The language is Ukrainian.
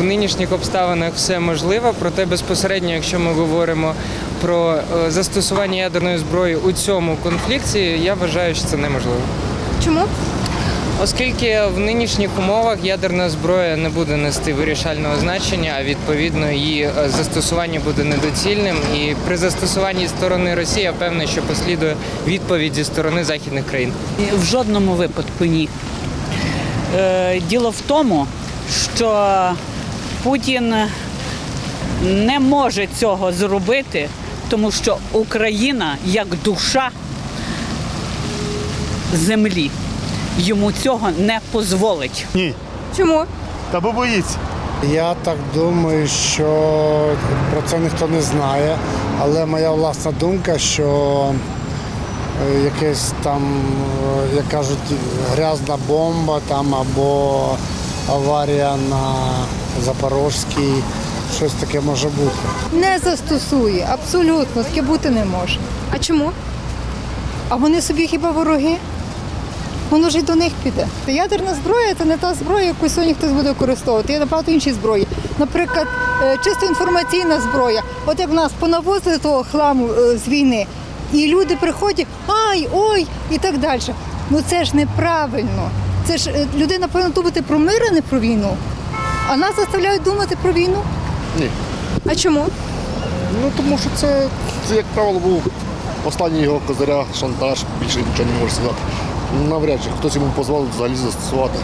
в нинішніх обставинах все можливо, проте безпосередньо, якщо ми говоримо про е, застосування ядерної зброї у цьому конфлікті, я вважаю, що це неможливо. Чому? Оскільки в нинішніх умовах ядерна зброя не буде нести вирішального значення, а відповідно її е, застосування буде недоцільним. І при застосуванні сторони Росії я певний, що послідує відповідь зі сторони західних країн. В жодному випадку ні. Е, Діло в тому, що Путін не може цього зробити, тому що Україна як душа землі йому цього не дозволить. Ні, Чому? та бо боїться. Я так думаю, що про це ніхто не знає, але моя власна думка, що е, якесь там, е, як кажуть, грязна бомба там або аварія на Запорожській, щось таке може бути. Не застосує, абсолютно, таке бути не може. А чому? А вони собі хіба вороги? Воно ж і до них піде. Ядерна зброя це не та зброя, яку сьогодні хтось буде використовувати. Є набагато інші зброї. Наприклад, е, чисто інформаційна зброя. От як в нас понавозили того хламу е, з війни, і люди приходять, ай, ой, і так далі. Ну це ж неправильно. Це ж е, людина повинна думати про мир, а не про війну. А нас заставляють думати про війну. Ні. А чому? Ну тому що це, це як правило, був останній його козиря, шантаж, більше нічого не може сказати. Навряд чи хтось йому дозволить взагалі застосувати.